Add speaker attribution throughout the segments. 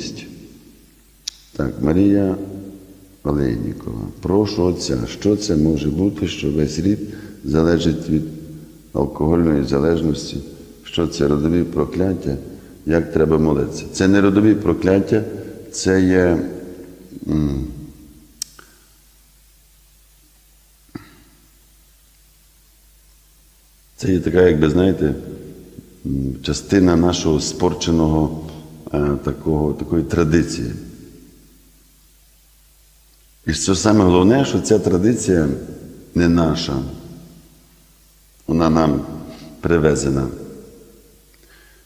Speaker 1: місті. Так, Марія Олейнікова. Прошу отця, що це може бути, що весь рід залежить від алкогольної залежності, що це родові прокляття, як треба молитися. Це не родові прокляття, це є. Це є така, якби знаєте, частина нашого спорченого такого, такої традиції. І що саме головне, що ця традиція не наша. Вона нам привезена.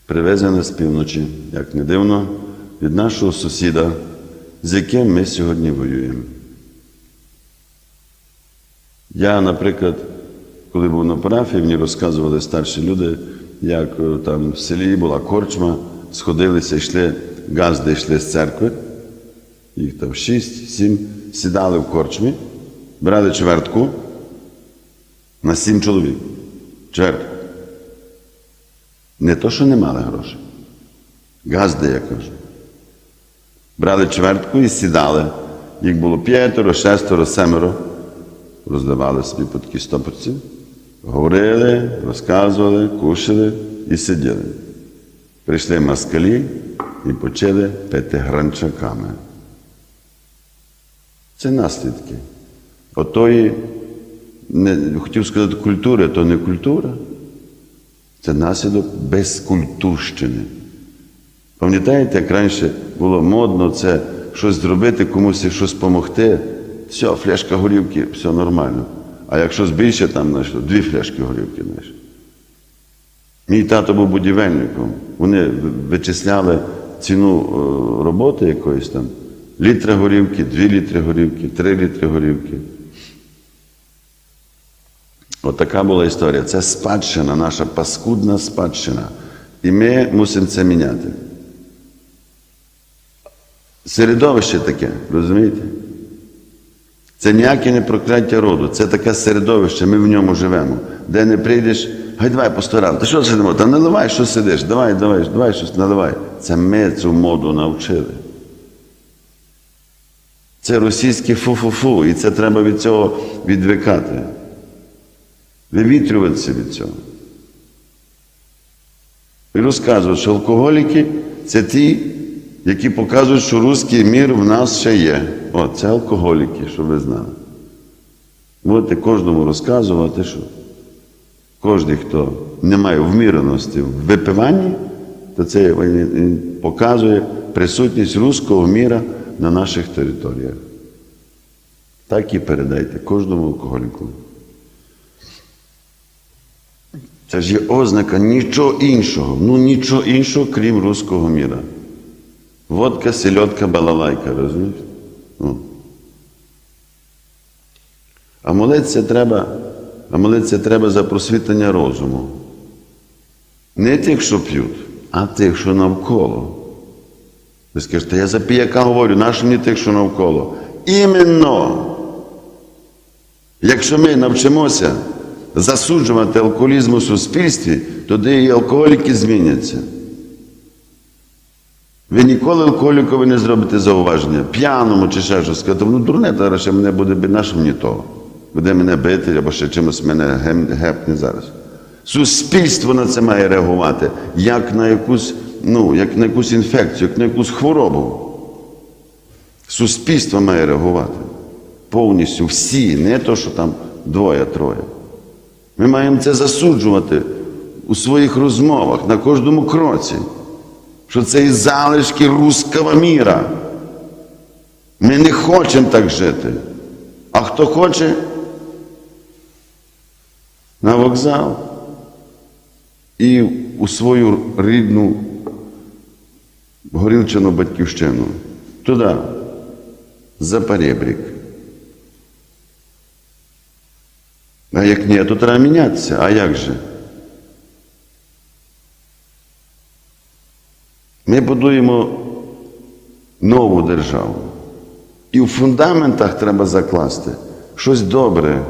Speaker 1: Привезена з півночі, як не дивно, від нашого сусіда, з яким ми сьогодні воюємо. Я, наприклад, коли був на парафії, мені розказували старші люди, як е, там в селі була корчма, сходилися, йшли, газди йшли з церкви, їх там шість, сім, сідали в корчмі, брали чвертку на сім чоловік. Чвертку. Не то, що не мали грошей. Газди, я кажу. Брали чвертку і сідали. Їх було п'ятеро, шестеро, семеро. Роздавали собі по такі стопорці. Говорили, розказували, кушали і сиділи. Прийшли москалі і почали пити гранчаками. Це наслідки. Отої, не, хотів сказати, культури, то не культура. Це наслідок безкультурщини. Пам'ятаєте, як раніше було модно це щось зробити, комусь щось допомогти? Все, фляшка горівки, все нормально. А якщо більше там знайшло, дві фляшки горівки знайшли. Мій тато був будівельником. Вони вичисляли ціну е, роботи якоїсь там. Літра горівки, дві літри горівки, три літри горівки. От така була історія. Це спадщина, наша паскудна спадщина. І ми мусимо це міняти. Середовище таке, розумієте? Це ніяке не прокляття роду, це таке середовище, ми в ньому живемо. Де не прийдеш, гай давай посторам. Ти що сидимо? Та наливай, що сидиш, давай, давай, давай щось наливай. Це ми цю моду навчили. Це російське фу-фу-фу, і це треба від цього відвикати. Вивітрюватися від цього. І розказують, що алкоголіки це ті, які показують, що руський мір в нас ще є. О, це алкоголіки, щоб ви знали. Будете кожному розказувати, що кожен, хто не має вміреності в випиванні, то це показує присутність руського міра на наших територіях. Так і передайте кожному алкоголіку. Це ж є ознака нічого іншого, ну нічого іншого, крім руського міра. Водка, сельодка, балалайка, розумієш? Ну. А молитися треба, а молитися треба за просвітлення розуму. Не тих, що п'ють, а тих, що навколо. Ви скажете, я за піяка говорю, нащо мені тих, що навколо? Іменно. Якщо ми навчимося засуджувати алкоголізм у суспільстві, тоді і алкоголіки зміняться. Ви ніколи алкоголікові не зробите зауваження, п'яному чи ще щось сказати, ну дурне, зараз ще мене буде бити, наше мені того. Буде мене бити або ще чимось мене гепне зараз. Суспільство на це має реагувати, як на якусь, ну, як на якусь інфекцію, як на якусь хворобу. Суспільство має реагувати. Повністю всі, не то, що там двоє-троє. Ми маємо це засуджувати у своїх розмовах на кожному кроці, що це і залишки руского міра. Ми не хочемо так жити. А хто хоче, на вокзал і у свою рідну горілчану батьківщину. Туди, за перебрік. А як ні, то треба мінятися. А як же? Ми будуємо нову державу. І в фундаментах треба закласти щось добре.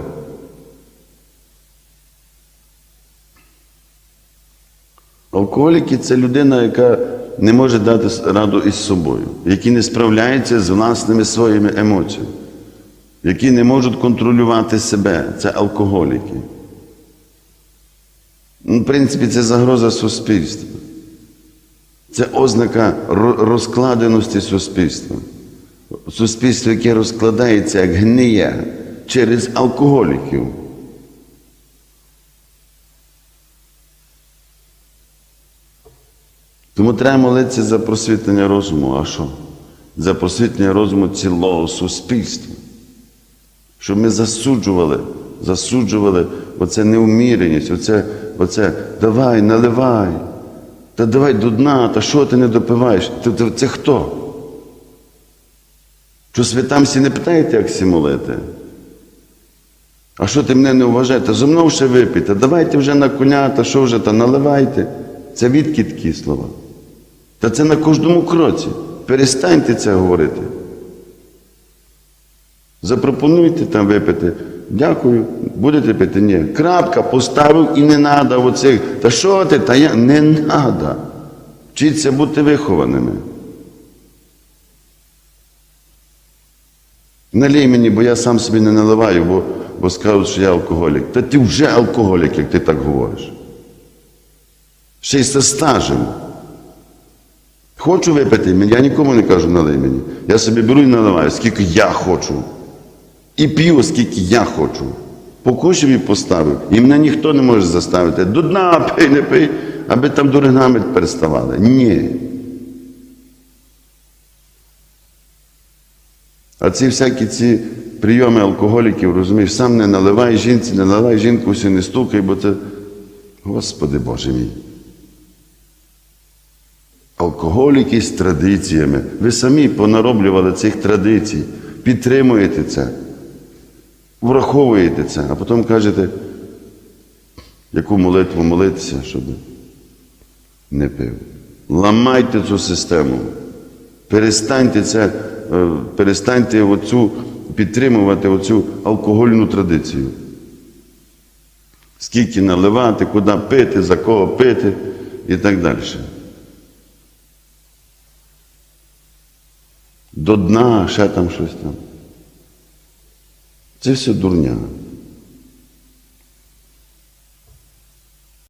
Speaker 1: Алкоголіки це людина, яка не може дати раду із собою, які не справляються з власними своїми емоціями, які не можуть контролювати себе. Це алкоголіки. Ну, В принципі, це загроза суспільства. Це ознака розкладеності суспільства. Суспільство, яке розкладається як гниє через алкоголіків. Тому треба молитися за просвітлення розуму. А що? За просвітлення розуму цілого суспільства. Щоб ми засуджували, засуджували оце неуміреність, оце, оце давай, наливай, та давай до дна, та що ти не допиваєш? Ти- ти- Це хто? Що святам всі не питаєте, як всі молити? А що ти мене не вважаєш? Та зо мною ще випийте, давайте вже на коня, та що вже, та наливайте. Це відки такі слова. Та це на кожному кроці. Перестаньте це говорити. Запропонуйте там випити. Дякую, будете пити? Ні. Крапка, поставив і не треба оцих. Та що ти? Та я не треба. Вчіться бути вихованими. Налій мені, бо я сам собі не наливаю, бо, бо скажуть, що я алкоголік. Та ти вже алкоголік, як ти так говориш. Ще й зі стажем. Хочу випити, я нікому не кажу, налий мені. Я собі беру і наливаю, скільки я хочу. І п'ю, скільки я хочу. Покушав і поставив. І мене ніхто не може заставити. До дна пий, не пий, аби там регламент переставали. Ні. А ці всякі ці прийоми алкоголіків, розумієш, сам не наливай жінці, не наливай жінку, всю не стукай, бо це. Господи Боже мій. Алкоголіки з традиціями. Ви самі понароблювали цих традицій, підтримуєте це, враховуєте це, а потім кажете, яку молитву молитися, щоб не пив. Ламайте цю систему. Перестаньте це, е, перестаньте оцю, підтримувати оцю алкогольну традицію. Скільки наливати, куди пити, за кого пити і так далі. До дна, ще там щось там. Це все дурня.